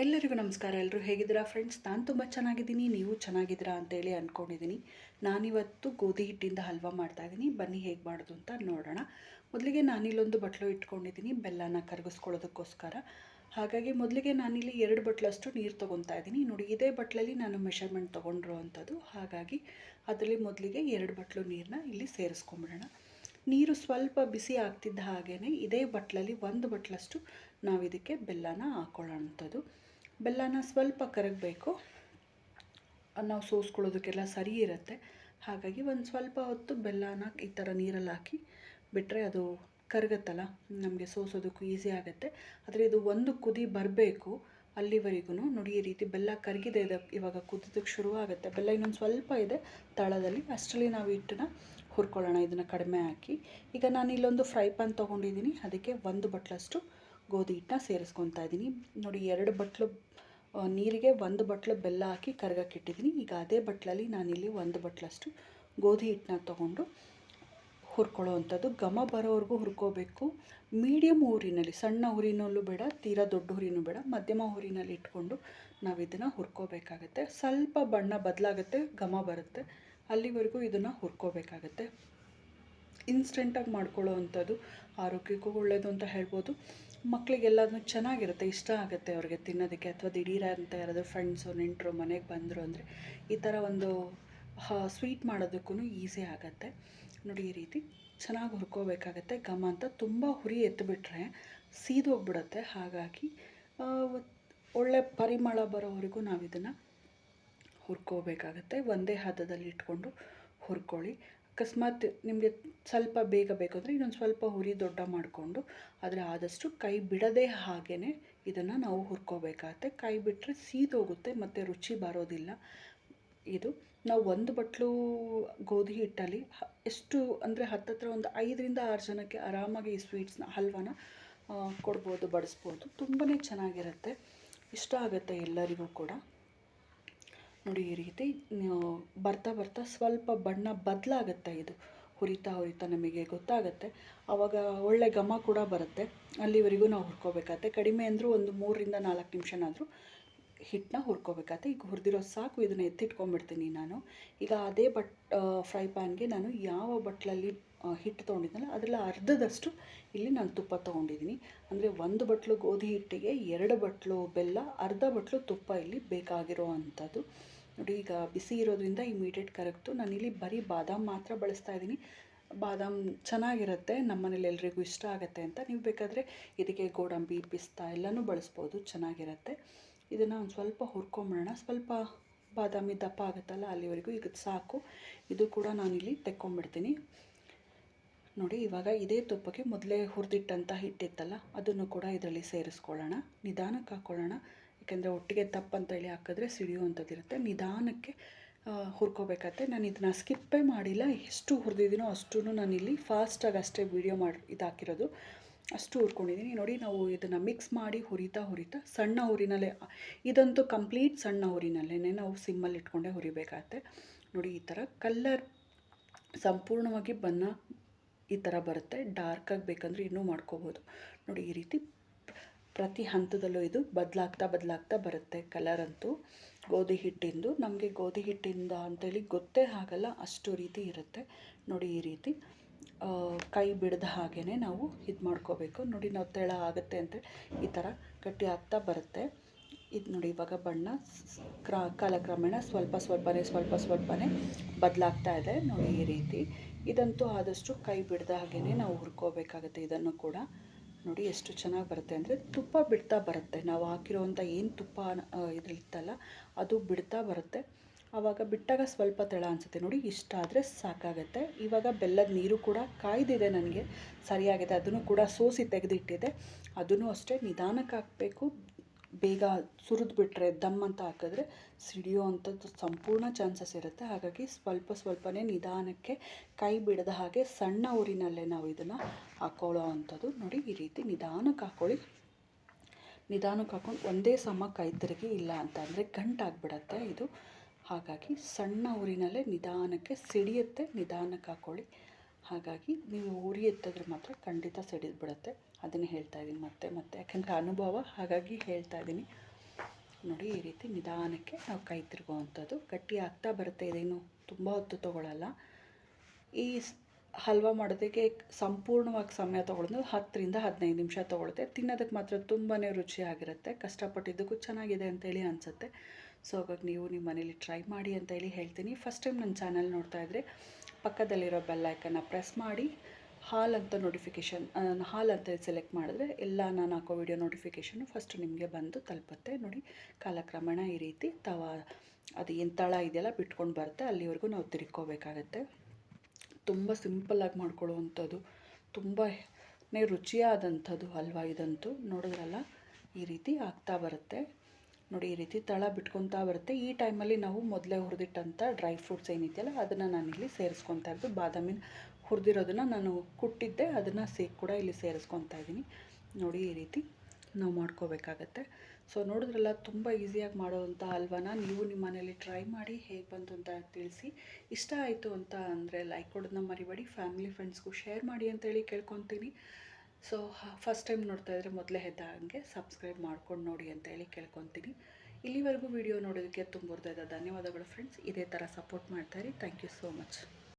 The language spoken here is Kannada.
ಎಲ್ಲರಿಗೂ ನಮಸ್ಕಾರ. ಎಲ್ಲರೂ ಹೇಗಿದ್ದೀರಾ ಫ್ರೆಂಡ್ಸ್? ನಾನು ತುಂಬ ಚೆನ್ನಾಗಿದ್ದೀನಿ. ನೀವು ಚೆನ್ನಾಗಿದ್ದೀರಾ ಅಂತೇಳಿ ಅಂದ್ಕೊಂಡಿದ್ದೀನಿ ನಾನಿವತ್ತು ಗೋಧಿ ಹಿಟ್ಟಿಂದ ಹಲ್ವಾ ಮಾಡ್ತಾಯಿದ್ದೀನಿ ಬನ್ನಿ ಹೇಗೆ ಮಾಡೋದು ಅಂತ ನೋಡೋಣ. ಮೊದಲಿಗೆ ನಾನಿಲ್ಲೊಂದು ಬಟ್ಲು ಇಟ್ಕೊಂಡಿದ್ದೀನಿ. ಬೆಲ್ಲನ ಕರಗಿಸ್ಕೊಳ್ಳೋದಕ್ಕೋಸ್ಕರ. ಹಾಗಾಗಿ ಮೊದಲಿಗೆ ನಾನಿಲ್ಲಿ ಎರಡು ಬಟ್ಲಷ್ಟು ನೀರು ತೊಗೊತಾ ಇದ್ದೀನಿ. ನೋಡಿ, ಇದೇ ಬಟ್ಲಲ್ಲಿ ನಾನು ಮೆಷರ್ಮೆಂಟ್ ತೊಗೊಂಡಿರೋ ಅಂಥದ್ದು ಹಾಗಾಗಿ ಅದರಲ್ಲಿ ಮೊದಲಿಗೆ ಎರಡು ಬಟ್ಲು ನೀರನ್ನ ಇಲ್ಲಿ ಸೇರಿಸ್ಕೊಂಬಿಡೋಣ. ನೀರು ಸ್ವಲ್ಪ ಬಿಸಿ ಆಗ್ತಿದ್ದ ಹಾಗೇ ಇದೇ ಬಟ್ಲಲ್ಲಿ ಒಂದು ಬಟ್ಲಷ್ಟು ನಾವು ಇದಕ್ಕೆ ಬೆಲ್ಲನ ಹಾಕೊಳ್ಳೋಂಥದ್ದು. ಬೆಲ್ಲನ ಸ್ವಲ್ಪ ಕರಗಬೇಕು. ನಾವು ಸೋಸ್ಕೊಳ್ಳೋದಕ್ಕೆಲ್ಲ ಸರಿ ಇರುತ್ತೆ. ಹಾಗಾಗಿ ಒಂದು ಸ್ವಲ್ಪ ಹೊತ್ತು ಬೆಲ್ಲನ ಈ ಥರ ನೀರಲ್ಲಿ ಹಾಕಿ ಬಿಟ್ಟರೆ ಅದು ಕರಗತ್ತಲ್ಲ, ನಮಗೆ ಸೋಸೋದಕ್ಕೂ ಈಸಿ ಆಗುತ್ತೆ. ಆದರೆ ಇದು ಒಂದು ಕುದಿ ಬರಬೇಕು ಅಲ್ಲಿವರೆಗೂ ನೋಡಿ, ಈ ರೀತಿ ಬೆಲ್ಲ ಕರಗಿದೆ ಇದೆ. ಇವಾಗ ಕುದಿದಕ್ಕೆ ಶುರುವಾಗುತ್ತೆ ಬೆಲ್ಲ ಇನ್ನೊಂದು ಸ್ವಲ್ಪ ಇದೆ ತಳದಲ್ಲಿ. ಅಷ್ಟರಲ್ಲಿ ನಾವು ಹಿಟ್ಟನ್ನ ಹುರ್ಕೊಳ್ಳೋಣ. ಇದನ್ನು ಕಡಿಮೆ ಹಾಕಿ. ಈಗ ನಾನು ಇಲ್ಲೊಂದು ಫ್ರೈ ಪ್ಯಾನ್ ತೊಗೊಂಡಿದ್ದೀನಿ. ಅದಕ್ಕೆ ಒಂದು ಬಟ್ಲಷ್ಟು ಗೋಧಿ ಹಿಟ್ಟನ್ನ ಸೇರಿಸ್ಕೊತಾ ಇದ್ದೀನಿ. ನೋಡಿ, ಎರಡು ಬಟ್ಲು ನೀರಿಗೆ ಒಂದು ಬಟ್ಲು ಬೆಲ್ಲ ಹಾಕಿ ಕರಗಕ್ಕಿಟ್ಟಿದ್ದೀನಿ ಈಗ ಅದೇ ಬಟ್ಲಲ್ಲಿ ನಾನಿಲ್ಲಿ ಒಂದು ಬಟ್ಲಷ್ಟು ಗೋಧಿ ಹಿಟ್ಟನ್ನ ತೊಗೊಂಡು ಹುರ್ಕೊಳ್ಳೋ ಅಂಥದ್ದು ಘಮ ಬರೋವರೆಗೂ ಹುರ್ಕೋಬೇಕು. ಮೀಡಿಯಮ್ ಊರಿನಲ್ಲಿ, ಸಣ್ಣ ಊರಿನಲ್ಲೂ ಬೇಡ, ತೀರಾ ದೊಡ್ಡ ಊರಿನೂ ಬೇಡ, ಮಧ್ಯಮ ಊರಿನಲ್ಲಿ ಇಟ್ಕೊಂಡು ನಾವು ಇದನ್ನು ಹುರ್ಕೋಬೇಕಾಗತ್ತೆ. ಸ್ವಲ್ಪ ಬಣ್ಣ ಬದಲಾಗುತ್ತೆ, ಘಮ ಬರುತ್ತೆ. ಅಲ್ಲಿವರೆಗೂ ಇದನ್ನು ಹುರ್ಕೋಬೇಕಾಗತ್ತೆ. ಇನ್ಸ್ಟೆಂಟಾಗಿ ಮಾಡ್ಕೊಳ್ಳೋ ಅಂಥದ್ದು ಆರೋಗ್ಯಕ್ಕೂ ಒಳ್ಳೆಯದು ಅಂತ ಹೇಳ್ಬೋದು. ಮಕ್ಕಳಿಗೆಲ್ಲದೂ ಚೆನ್ನಾಗಿರುತ್ತೆ, ಇಷ್ಟ ಆಗುತ್ತೆ ಅವ್ರಿಗೆ ತಿನ್ನೋದಕ್ಕೆ ಅಥವಾ ದಿಢೀರ ಅಂತ ಯಾರಾದರೂ ಫ್ರೆಂಡ್ಸು ನೆಂಟರು ಮನೆಗೆ ಬಂದರು ಅಂದರೆ ಈ ಥರ ಒಂದು ಸ್ವೀಟ್ ಮಾಡೋದಕ್ಕೂ ಈಸಿ ಆಗುತ್ತೆ. ನೋಡಿ ಈ ರೀತಿ ಚೆನ್ನಾಗಿ ಹುರ್ಕೋಬೇಕಾಗತ್ತೆ, ಘಮ ಅಂತ ತುಂಬ ಹುರಿ ಎತ್ತಿಬಿಟ್ರೆ ಸೀದೋಗ್ಬಿಡುತ್ತೆ ಹಾಗಾಗಿ ಒಳ್ಳೆ ಪರಿಮಳ ಬರೋವರೆಗೂ ನಾವು ಇದನ್ನು ಹುರ್ಕೋಬೇಕಾಗತ್ತೆ. ಒಂದೇ ಹದದಲ್ಲಿ ಇಟ್ಕೊಂಡು ಹುರ್ಕೊಳ್ಳಿ. ಅಕಸ್ಮಾತ್ ನಿಮಗೆ ಸ್ವಲ್ಪ ಬೇಗ ಬೇಕಂದರೆ ಇನ್ನೊಂದು ಸ್ವಲ್ಪ ಹುರಿ ದೊಡ್ಡ ಮಾಡಿಕೊಂಡು ಆದರೆ ಆದಷ್ಟು ಕೈ ಬಿಡದೆ ಹಾಗೆಯೇ ಇದನ್ನು ನಾವು ಹುರ್ಕೋಬೇಕಾಗತ್ತೆ. ಕೈ ಬಿಟ್ಟರೆ ಸೀದೋಗುತ್ತೆ ಮತ್ತು ರುಚಿ ಬರೋದಿಲ್ಲ. ಇದು ನಾವು ಒಂದು ಬಟ್ಲು ಗೋಧಿ ಹಿಟ್ಟಲ್ಲಿ ಎಷ್ಟು ಅಂದರೆ ಹತ್ತತ್ರ ಒಂದು ಐದರಿಂದ ಆರು ಜನಕ್ಕೆ ಆರಾಮಾಗಿ ಈ ಸ್ವೀಟ್ಸ್ನ ಹಲ್ವಾನ ಕೊಡ್ಬೋದು, ಬಡಿಸ್ಬೋದು. ತುಂಬಾ ಚೆನ್ನಾಗಿರುತ್ತೆ. ಇಷ್ಟ ಆಗುತ್ತೆ ಎಲ್ಲರಿಗೂ ಕೂಡ. ನೋಡಿ ಈ ರೀತಿ ಬರ್ತಾ ಬರ್ತಾ ಸ್ವಲ್ಪ ಬಣ್ಣ ಬದಲಾಗುತ್ತೆ ಇದು. ಹುರಿತಾ ಹುರಿತಾ ನಮಗೆ ಗೊತ್ತಾಗುತ್ತೆ. ಆವಾಗ ಒಳ್ಳೆ ಘಮ ಕೂಡ ಬರುತ್ತೆ. ಅಲ್ಲಿವರೆಗೂ ನಾವು ಹುರ್ಕೋಬೇಕಾಗತ್ತೆ. ಕಡಿಮೆ ಅಂದರೂ ಒಂದು ಮೂರರಿಂದ ನಾಲ್ಕು ನಿಮಿಷನಾದರೂ ಹಿಟ್ಟನ್ನ ಹುರ್ಕೋಬೇಕಾಗತ್ತೆ ಈಗ ಹುರಿದಿರೋ ಸಾಕು ಇದನ್ನು ಎತ್ತಿಟ್ಕೊಂಡ್ಬಿಡ್ತೀನಿ ನಾನು. ಈಗ ಅದೇ ಬಟ್ ಫ್ರೈ ಪ್ಯಾನ್ಗೆ ನಾನು ಯಾವ ಬಟ್ಲಲ್ಲಿ ಹಿಟ್ಟು ತೊಗೊಂಡಿದ್ದಲ್ಲ ಅದರಲ್ಲಿ ಅರ್ಧದಷ್ಟು ಇಲ್ಲಿ ನಾನು ತುಪ್ಪ ತೊಗೊಂಡಿದ್ದೀನಿ. ಅಂದರೆ ಒಂದು ಬಟ್ಲು ಗೋಧಿ ಹಿಟ್ಟಿಗೆ, ಎರಡು ಬಟ್ಲು ಬೆಲ್ಲ, ಅರ್ಧ ಬಟ್ಲು ತುಪ್ಪ ಇಲ್ಲಿ ಬೇಕಾಗಿರೋ ಅಂಥದ್ದು. ನೋಡಿ, ಈಗ ಬಿಸಿ ಇರೋದ್ರಿಂದ ಇಮಿಡಿಯೇಟ್ ಕರಗ್ತು ನಾನಿಲ್ಲಿ ಬರೀ ಬಾದಾಮ್ ಮಾತ್ರ ಬಳಸ್ತಾ ಇದ್ದೀನಿ. ಬಾದಾಮ್ ಚೆನ್ನಾಗಿರುತ್ತೆ ನಮ್ಮ ಮನೇಲಿ ಎಲ್ರಿಗೂ ಇಷ್ಟ ಆಗುತ್ತೆ ಅಂತ. ನೀವು ಬೇಕಾದರೆ ಇದಕ್ಕೆ ಗೋಡಂಬಿ, ಪಿಸ್ತಾ ಎಲ್ಲನೂ ಬಳಸ್ಬೋದು, ಚೆನ್ನಾಗಿರುತ್ತೆ. ಇದನ್ನು ಒಂದು ಸ್ವಲ್ಪ ಹುರ್ಕೊಂಬಿಡೋಣ. ಸ್ವಲ್ಪ ಬಾದಾಮಿ ದಪ್ಪ ಆಗುತ್ತಲ್ಲ, ಅಲ್ಲಿವರೆಗೂ ಈಗ ಸಾಕು. ಇದು ಕೂಡ ನಾನಿಲ್ಲಿ ತೆಕ್ಕೊಂಬಿಡ್ತೀನಿ. ನೋಡಿ, ಇವಾಗ ಇದೇ ತುಪ್ಪಕ್ಕೆ ಮೊದಲೇ ಹುರಿದಿಟ್ಟಂಥ ಹಿಟ್ಟಿತ್ತಲ್ಲ, ಅದನ್ನು ಕೂಡ ಇದರಲ್ಲಿ ಸೇರಿಸ್ಕೊಳ್ಳೋಣ. ನಿಧಾನಕ್ಕೆ ಹಾಕ್ಕೊಳ್ಳೋಣ ಯಾಕೆಂದರೆ ಒಟ್ಟಿಗೆ ತಪ್ಪಂತೇಳಿ ಹಾಕಿದ್ರೆ ಸಿಡಿಯುವಂಥದ್ದಿರುತ್ತೆ ನಿಧಾನಕ್ಕೆ ಹುರ್ಕೋಬೇಕಾಗತ್ತೆ ನಾನು ಇದನ್ನ ಸ್ಕಿಪ್ಪೇ ಮಾಡಿಲ್ಲ. ಎಷ್ಟು ಹುರಿದಿದ್ದೀನೋ ಅಷ್ಟು ನಾನಿಲ್ಲಿ ಫಾಸ್ಟಾಗಿ ಅಷ್ಟೇ ವೀಡಿಯೋ ಮಾಡಿ ಇದಾಕಿರೋದು. ಅಷ್ಟು ಹುರ್ಕೊಂಡಿದ್ದೀನಿ ನೋಡಿ ನಾವು ಇದನ್ನು ಮಿಕ್ಸ್ ಮಾಡಿ ಹುರಿತಾ ಹುರಿತಾ ಸಣ್ಣ ಹುರಿನಲ್ಲೇ ಇದಂತೂ ಕಂಪ್ಲೀಟ್ ಸಣ್ಣ ಹುರಿನಲ್ಲೇ ನಾವು ಸಿಮ್ಮಲ್ಲಿ ಇಟ್ಕೊಂಡೇ ಹುರಿಬೇಕಾಗತ್ತೆ. ನೋಡಿ ಈ ಥರ ಕಲ್ಲರ್ ಸಂಪೂರ್ಣವಾಗಿ ಬಣ್ಣ ಈ ಥರ ಬರುತ್ತೆ. ಡಾರ್ಕಾಗಿ ಬೇಕಂದ್ರೆ ಇನ್ನೂ ಮಾಡ್ಕೋಬೋದು. ನೋಡಿ ಈ ರೀತಿ ಪ್ರತಿ ಹಂತದಲ್ಲೂ ಇದು ಬದಲಾಗ್ತಾ ಬದಲಾಗ್ತಾ ಬರುತ್ತೆ ಕಲರ್ ಅಂತೂ. ಗೋಧಿ ಹಿಟ್ಟಿಂದು, ನಮಗೆ ಗೋಧಿ ಹಿಟ್ಟಿಂದ ಅಂತೇಳಿ ಗೊತ್ತೇ ಆಗಲ್ಲ ಅಷ್ಟು ರೀತಿ ಇರುತ್ತೆ. ನೋಡಿ ಈ ರೀತಿ. ಕೈ ಬಿಡದ ಹಾಗೇ ನಾವು ಇದು ಮಾಡ್ಕೋಬೇಕು. ನೋಡಿ ನಾವು ತೆಳ ಆಗುತ್ತೆ ಅಂತ ಈ ಥರ ಗಟ್ಟಿ ಆಗ್ತಾ ಬರುತ್ತೆ. ಇದು ನೋಡಿ ಇವಾಗ ಬಣ್ಣ ಕ್ರ, ಕಾಲಕ್ರಮೇಣ ಸ್ವಲ್ಪ ಸ್ವಲ್ಪನೇ ಸ್ವಲ್ಪ ಸ್ವಲ್ಪನೇ ಬದಲಾಗ್ತಾ ಇದೆ ನೋಡಿ ಈ ರೀತಿ. ಇದಂತೂ ಆದಷ್ಟು ಕೈ ಬಿಡದ ಹಾಗೇ ನಾವು ಹುರ್ಕೋಬೇಕಾಗುತ್ತೆ ಇದನ್ನು ಕೂಡ. ನೋಡಿ ಎಷ್ಟು ಚೆನ್ನಾಗಿ ಬರುತ್ತೆ ಅಂದರೆ ತುಪ್ಪ ಬಿಡ್ತಾ ಬರುತ್ತೆ. ನಾವು ಹಾಕಿರೋವಂಥ ಏನು ತುಪ್ಪ ಇದಿರ್ತಲ್ಲ ಅದು ಬಿಡ್ತಾ ಬರುತ್ತೆ. ಆವಾಗ ಬಿಟ್ಟಾಗ ಸ್ವಲ್ಪ ತಳ ಅನಿಸುತ್ತೆ ನೋಡಿ, ಇಷ್ಟ ಆದರೆ ಸಾಕಾಗತ್ತೆ. ಇವಾಗ ಬೆಲ್ಲದ ನೀರು ಕೂಡ ಕಾಯ್ದಿದೆ ನನಗೆ, ಸರಿಯಾಗಿದೆ. ಅದನ್ನು ಕೂಡ ಸೋಸಿ ತೆಗೆದಿಟ್ಟಿದೆ. ಅದನ್ನು ಅಷ್ಟೇ ನಿಧಾನಕ್ಕೆ ಹಾಕಬೇಕು. ಬೇಗ ಸುರಿದು ಬಿಟ್ಟರೆ ದಮ್ ಅಂತ ಹಾಕಿದ್ರೆ ಸಿಡಿಯೋ ಅಂಥದ್ದು ಸಂಪೂರ್ಣ ಚಾನ್ಸಸ್ ಇರುತ್ತೆ. ಹಾಗಾಗಿ ಸ್ವಲ್ಪ ಸ್ವಲ್ಪನೇ ನಿಧಾನಕ್ಕೆ ಕೈ ಬಿಡದ ಹಾಗೆ ಸಣ್ಣ ಊರಿನಲ್ಲೇ ನಾವು ಇದನ್ನು ಹಾಕೊಳ್ಳೋ ಅಂಥದ್ದು ನೋಡಿ, ಈ ರೀತಿ ನಿಧಾನಕ್ಕೆ ಹಾಕೊಳ್ಳಿ. ನಿಧಾನಕ್ಕೆ ಹಾಕೊಂಡು ಒಂದೇ ಸಮ ಕೈ ತಿರುಗಿ ಇಲ್ಲ ಅಂತ ಅಂದರೆ ಗಂಟಾಗ್ಬಿಡತ್ತೆ ಇದು. ಹಾಗಾಗಿ ಸಣ್ಣ ಊರಿನಲ್ಲೇ ನಿಧಾನಕ್ಕೆ ಸಿಡಿಯುತ್ತೆ, ನಿಧಾನಕ್ಕೆ ಹಾಕ್ಕೊಳ್ಳಿ ಹಾಗಾಗಿ ನೀವು ಉರಿ ಎತ್ತಿದ್ರೆ ಮಾತ್ರ ಖಂಡಿತ ಸಿಡಿದ್ಬಿಡುತ್ತೆ. ಅದನ್ನು ಹೇಳ್ತಾ ಇದ್ದೀನಿ ಮತ್ತೆ ಮತ್ತೆ. ಯಾಕಂದರೆ ಅನುಭವ, ಹಾಗಾಗಿ ಹೇಳ್ತಾ ಇದ್ದೀನಿ. ನೋಡಿ, ಈ ರೀತಿ ನಿಧಾನಕ್ಕೆ ನಾವು ಕೈ ತಿರುಗುವಂಥದ್ದು ಗಟ್ಟಿ ಆಗ್ತಾ ಬರುತ್ತೆ. ಇದೇನು ತುಂಬ ಹೊತ್ತು ತೊಗೊಳಲ್ಲ. ಈ ಹಲ್ವಾ ಮಾಡೋದಕ್ಕೆ ಸಂಪೂರ್ಣವಾಗಿ ಸಮಯ ತೊಗೊಳೋದು ಹತ್ತರಿಂದ ಹದಿನೈದು ನಿಮಿಷ ತೊಗೊಳುತ್ತೆ. ತಿನ್ನೋದಕ್ಕೆ ಮಾತ್ರ ತುಂಬಾ ರುಚಿಯಾಗಿರುತ್ತೆ. ಕಷ್ಟಪಟ್ಟಿದ್ದಕ್ಕೂ ಚೆನ್ನಾಗಿದೆ ಅಂತೇಳಿ ಅನಿಸುತ್ತೆ. ಸೊ ಹಾಗಾಗಿ ನೀವು ನಿಮ್ಮ ಮನೇಲಿ ಟ್ರೈ ಮಾಡಿ ಅಂತ ಹೇಳಿ ಹೇಳ್ತೀನಿ. ಫಸ್ಟ್ ಟೈಮ್ ನನ್ನ ಚಾನಲ್ ನೋಡ್ತಾ ಇದ್ದರೆ ಪಕ್ಕದಲ್ಲಿರೋ ಬೆಲ್ಲೈಕನ್ನ ಪ್ರೆಸ್ ಮಾಡಿ, ಹಾಲ್ ಅಂತ ನೋಟಿಫಿಕೇಷನ್ ಹಾಲ್ ಅಂತ ಸೆಲೆಕ್ಟ್ ಮಾಡಿದ್ರೆ ಎಲ್ಲ ನಾನು ಹಾಕೋ ವಿಡಿಯೋ ನೋಟಿಫಿಕೇಷನು ಫಸ್ಟ್ ನಿಮಗೆ ಬಂದು ತಲುಪುತ್ತೆ. ನೋಡಿ, ಕಾಲಕ್ರಮೇಣ ಈ ರೀತಿ ತವ ಅದು ಏನು ತಳ ಇದೆಯಲ್ಲ ಬಿಟ್ಕೊಂಡು ಬರುತ್ತೆ, ಅಲ್ಲಿವರೆಗೂ ನಾವು ತಿರ್ಕೋಬೇಕಾಗತ್ತೆ ತುಂಬ ಸಿಂಪಲ್ಲಾಗಿ ಮಾಡ್ಕೊಳ್ಳುವಂಥದ್ದು ತುಂಬ ರುಚಿಯಾದಂಥದ್ದು ಹಲ್ವಾ ಇದಂತೂ ನೋಡಿದ್ರಲ್ಲ, ಈ ರೀತಿ ಆಗ್ತಾ ಬರುತ್ತೆ. ನೋಡಿ, ಈ ರೀತಿ ತಳ ಬಿಟ್ಕೊತಾ ಬರುತ್ತೆ. ಈ ಟೈಮಲ್ಲಿ ನಾವು ಮೊದಲೇ ಹುರಿದಿಟ್ಟಂಥ ಡ್ರೈ ಫ್ರೂಟ್ಸ್ ಏನಿದೆಯಲ್ಲ, ಅದನ್ನು ನಾನಿಲ್ಲಿ ಸೇರಿಸ್ಕೊತಾ ಇರೋದು. ಬಾದಾಮಿನ ಹುರಿದಿರೋದನ್ನು ನಾನು ಕುಟ್ಟಿದ್ದೆ, ಅದನ್ನು ಸೇಕ್ ಕೂಡ ಇಲ್ಲಿ ಸೇರಿಸ್ಕೊತಾ ಇದ್ದೀನಿ. ನೋಡಿ, ಈ ರೀತಿ ನಾವು ಮಾಡ್ಕೋಬೇಕಾಗತ್ತೆ. ಸೊ, ನೋಡಿದ್ರಲ್ಲ, ತುಂಬ ಈಸಿಯಾಗಿ ಮಾಡೋವಂಥ ಹಲ್ವಾನ ನೀವು ನಿಮ್ಮ ಮನೇಲಿ ಟ್ರೈ ಮಾಡಿ ಹೇಗೆ ಬಂತು ಅಂತ ತಿಳಿಸಿ. ಇಷ್ಟ ಆಯಿತು ಅಂತ ಅಂದರೆ, ಲೈಕ್ ಕೊಡೋದನ್ನ ಮರಿಬೇಡಿ, ಫ್ಯಾಮಿಲಿ, ಫ್ರೆಂಡ್ಸ್ಗೂ ಶೇರ್ ಮಾಡಿ ಅಂತೇಳಿ ಕೇಳ್ಕೊತೀನಿ. ಸೊ ಫಸ್ಟ್ ಟೈಮ್ ನೋಡ್ತಾ ಇದ್ದರೆ ಮೊದಲೇ ಹೆದ್ದ ಹಾಗೆ ಸಬ್ಸ್ಕ್ರೈಬ್ ಮಾಡ್ಕೊಂಡು ನೋಡಿ ಅಂತ ಹೇಳಿ ಕೇಳ್ಕೊತೀನಿ. ಇಲ್ಲಿವರೆಗೂ ವಿಡಿಯೋ ನೋಡೋದಕ್ಕೆ ತುಂಬ ಧನ್ಯವಾದಗಳು ಫ್ರೆಂಡ್ಸ್ ಇದೇ ಥರ ಸಪೋರ್ಟ್ ಮಾಡ್ತಾಯಿರಿ ಥ್ಯಾಂಕ್ ಯು ಸೋ ಮಚ್